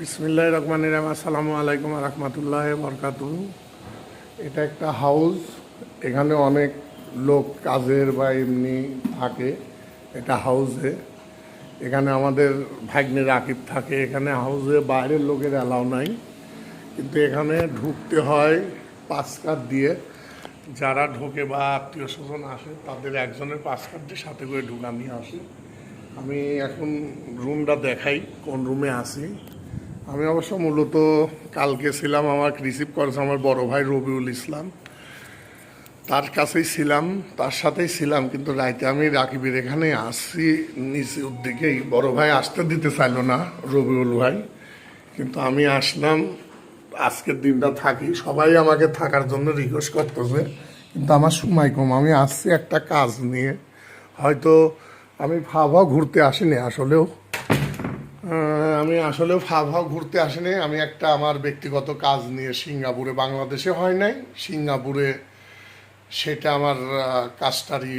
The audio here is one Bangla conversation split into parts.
বিসমিল্লাহ রহমান রাম আসসালামু আলাইকুম রহমতুল্লাহ বরকাতু এটা একটা হাউস। এখানে অনেক লোক কাজের বা এমনি থাকে। এটা হাউসে। এখানে আমাদের ভাগ্নে রাকিব থাকে। এখানে হাউসে বাইরের লোকের অ্যালাউ নাই। কিন্তু এখানে ঢুকতে হয় পাস দিয়ে। যারা ঢোকে বা আত্মীয় স্বজন আসে, তাদের একজনের পাস দিয়ে সাথে করে ঢুকানি আসে। আমি এখন রুমটা দেখাই, কোন রুমে আছি। আমি অবশ্য মূলত কালকে ছিলাম আমার রিসিভ করেছে আমার বড় ভাই রবিউল ইসলাম। তার কাছেই ছিলাম, তার সাথেই ছিলাম, কিন্তু রাইতে আমি রাকিবের এখানে আসছি নিচে দিকেই বড় ভাই আসতে দিতে চাইলো না রবিউল ভাই, কিন্তু আমি আসলাম, আজকের দিনটা থাকি। সবাই আমাকে থাকার জন্য রিকোয়েস্ট করতেছে, কিন্তু আমার সময় কম। আমি আসছি একটা কাজ নিয়ে। হয়তো আমি ফা ঘুরতে আসিনি আসলেও। আমি আসলে ফা ফা ঘুরতে আসিনি। আমি একটা আমার ব্যক্তিগত কাজ নিয়ে সিঙ্গাপুরে, বাংলাদেশে হয় নাই। সিঙ্গাপুরে সেটা আমার কাজটারই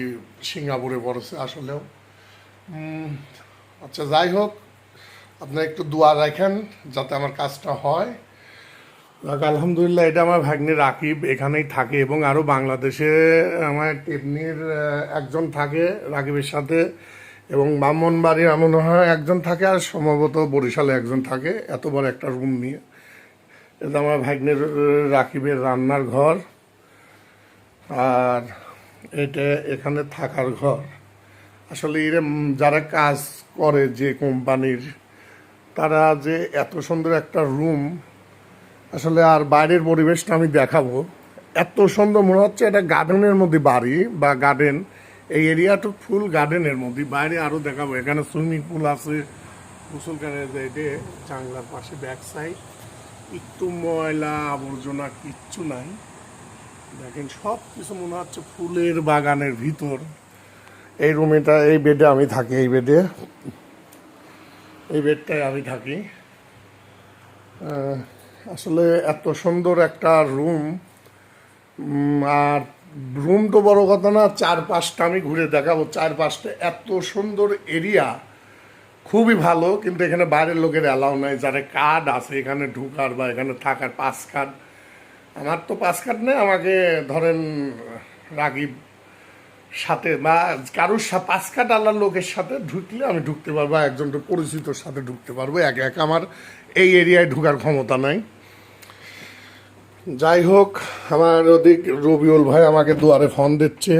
সিঙ্গাপুরে পড়েছে আসলেও। আচ্ছা যাই হোক, আপনার একটু দোয়া রাখেন যাতে আমার কাজটা হয়। আলহামদুলিল্লাহ, এটা আমার ভাগ্নে রাকিব এখানেই থাকে এবং আরও বাংলাদেশে আমার টেপনির একজন থাকে রাকিবের সাথে। এবং ব্রাহ্মণবাড়ির এমন হয়, একজন থাকে আর সম্ভবত বরিশালে একজন থাকে, এত বড় একটা রুম নিয়ে। এটা আমার ভাগ্নের রাকিবের রান্নার ঘর, আর এটা এখানে থাকার ঘর। আসলে এরা যারা কাজ করে যে কোম্পানির, তারা যে এত সুন্দর একটা রুম আসলে আর বাইরের পরিবেশটা আমি দেখাবো। এত সুন্দর মনে হচ্ছে এটা গার্ডেনের মধ্যে বাড়ি বা গার্ডেন এই এরিয়াটা ফুল গার্ডেনের মধ্যে, বাইরে আরও দেখাবো। এখানে সুইমিং পুল আছে গোসল করে এটা জাংলার পাশে ব্যাক সাইড একটু ময়লা আবর্জনা কিচ্ছু নাই। দেখেন সব কিছু মনে হচ্ছে ফুলের বাগানের ভিতর। এই রুমেটা এই বেডে আমি থাকি, এই বেডে এই বেডটায় আমি থাকি। আসলে এত সুন্দর একটা রুম আর রুম তো বড় কথা না চার পাঁচটা আমি ঘুরে দেখাবো। চার পাঁচটা এত সুন্দর এরিয়া, খুবই ভালো, কিন্তু এখানে বাইরের লোকের অ্যালাউ নাই। যারা কার্ড আছে, এখানে ঢুকার বা এখানে থাকার পাস কার্ড, আমার তো পাস কার্ড নেই। আমাকে ধরেন রাগিব সাথে বা কারোর পাস কার্ড আল্লাহ লোকের সাথে ঢুকলে আমি ঢুকতে পারব একজন পরিচিতর সাথে ঢুকতে পারব। এক এক আমার এই এরিয়ায় ঢুকার ক্ষমতা নাই। যাই হোক আমার ওদিক রবিউল ভাই আমাকে দুয়ারে ফোন দিচ্ছে।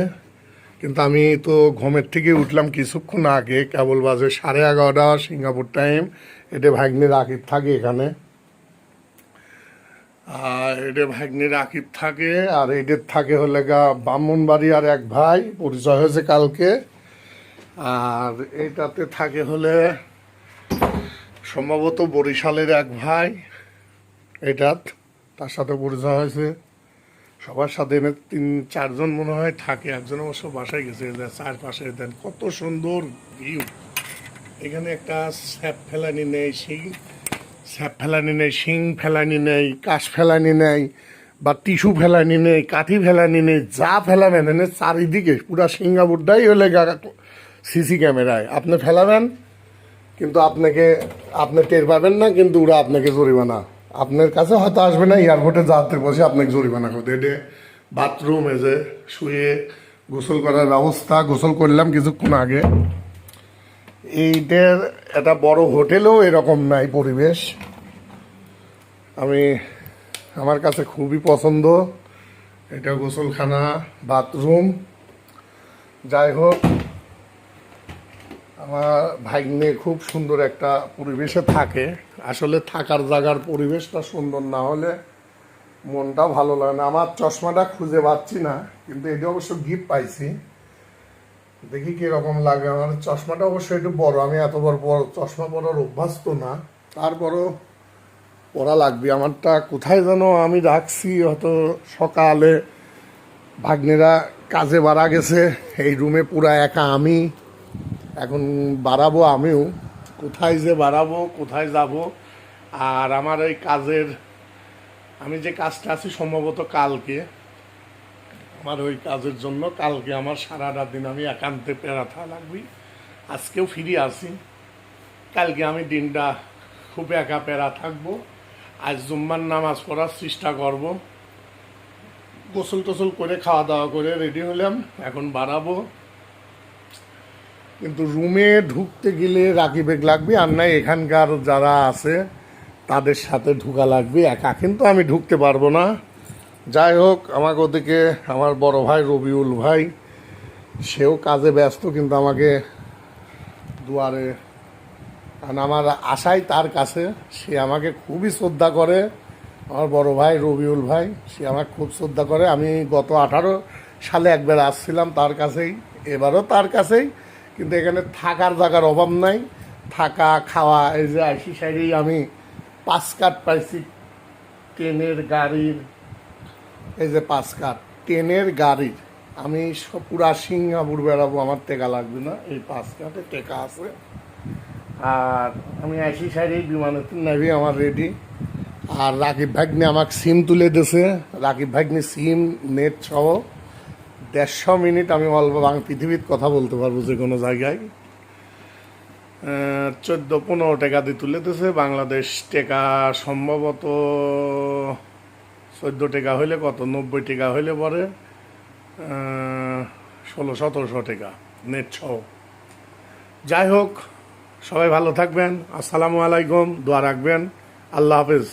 কিন্তু আমি তো ঘুমের থেকে উঠলাম কিছুক্ষণ আগে, কেবল বাজে সাড়ে এগারোটা, সিঙ্গাপুর টাইম এটা ভাগ্নে রাকিব থাকে এখানে। আর এটা ভাগ্নে রাকিব থাকে, আর এদের থাকে হলে গা ব্রাহ্মণবাড়ি আর এক ভাই, পরিচয় হয়েছে কালকে। আর এটাতে থাকে হলে সম্ভবত বরিশালের এক ভাই, এটাত। তার সাথে পরিচয় হয়েছে। সবার সাথে এনে তিন, চারজন মনে হয় থাকে, একজন অবশ্য বাসায় গেছে চারপাশে দেন, কত সুন্দর ভিউ এখানে একটা স্যাপ ফেলানি নেই, শিং, স্যাপ ফেলানি নেই, শিং ফেলানি নেই, কাশ ফেলানি নেই, বা টিস্যু ফেলানি নেই, কাঠি ফেলানি নেই, যা ফেলাবেন, এনে চারিদিকে, পুরা সিঙ্গাপুরটাই হলে সিসি ক্যামেরায়। আপনি ফেলাবেন, কিন্তু আপনাকে, আপনি টের পাবেন না, কিন্তু ওরা আপনাকে জরিমানা। আপনার কাছে হয়তো আসবে না এয়ারপোর্টে যাত্রী বসে আপনাকে জরিমানা করতে এটা বাথরুম এজে শুয়ে গোসল করার ব্যবস্থা, গোসল করলাম কিছুক্ষণ আগে। এইটার একটা বড় হোটেলেও এরকম নাই পরিবেশ। আমি, আমার কাছে খুবই পছন্দ। এটা গোসলখানা বাথরুম যাই হোক আমার ভাগ্নে খুব সুন্দর একটা পরিবেশে থাকে। আসলে থাকার জায়গার পরিবেশটা সুন্দর না হলে মনটা ভালো লাগে না। আমার চশমাটা খুঁজে পাচ্ছি না, কিন্তু এটা অবশ্য গিফট পাইছি। দেখি কীরকম লাগে। আমার চশমাটা অবশ্যই একটু বড়। আমি এত বড় বড় চশমা পরার অভ্যাস না। তারপরও পড়া লাগবে। আমারটা কোথায় যেন আমি রাখছি। হয়তো সকালে ভাগ্নেরা কাজে বাড়া গেছে। এই রুমে পুরা একা আমি। এখন বাড়াবো আমিও। কোথায় যে বাড়াবো, কোথায় যাব, আর আমার এই কাজের, আমি যে কাজটা আছি সম্ভবত কালকে, আমার ওই কাজের জন্য কালকে আমার সারাটা দিন আমি একান্তে পেরাথা লাগবি। আজকেও ফিরে আসি। কালকে আমি দিনটা খুব একা পেরা থাকব। আজ জুম্মার নামাজ পড়ার চেষ্টা করব। গোসল টোসল করে খাওয়া দাওয়া করে রেডি হলাম। এখন বাড়াবো। কিন্তু রুমে ঢুকতে গেলে রাকিবেগ লাগবে, আর নাই এখানকার যারা আছে, তাদের সাথে ঢুকা লাগবে। একা কিন্তু আমি ঢুকতে পারব না। যাই হোক আমাকে ওদিকে আমার বড় ভাই রবিউল ভাই, সেও কাজে ব্যস্ত, কিন্তু আমাকে দুয়ারে, কারণ আমার আশাই তার কাছে। সে আমাকে খুবই শ্রদ্ধা করে। আমার বড় ভাই রবিউল ভাই, সে আমাকে খুব শ্রদ্ধা করে। আমি গত আঠারো সালে একবার আসছিলাম তার কাছেই, এবারও তার কাছেই। কিন্তু এখানে থাকার জায়গার অভাব নাই। থাকা, খাওয়া, এই যে আইসি সাইডেই আমি পাঁচ কাঠ পাইছি। ট্রেনের গাড়ির, এই যে পাঁচ কাঠ, ট্রেনের গাড়ির। আমি পুরা সিঙ্গাপুর বেড়াবো, আমার টেকা লাগবে না। এই পাঁচ কাঠে টেকা আছে। আর আমি আইসি সাইডেই বিমানের নেবি আমার রেডি আর রাকিব ভাগ্নে আমাকে সিম তুলে দিয়েছে। রাকিব ভাগ্নে সিম নেট সহ দেড়শো মিনিট আমি অল্প বাং পৃথিবীর কথা বলতে পারব যে কোনো জায়গায়। চোদ্দ পনেরো টাকা দিয়ে তুলে দিয়েছে। বাংলাদেশ টাকা সম্ভবত চোদ্দ টাকা হইলে কত? নব্বই টাকা হইলে পরে ষোলো, সতেরোশো টাকা নেট সহ। যাই হোক, সবাই ভালো থাকবেন। আসসালামু আলাইকুম। দোয়া রাখবেন। আল্লাহ হাফেজ।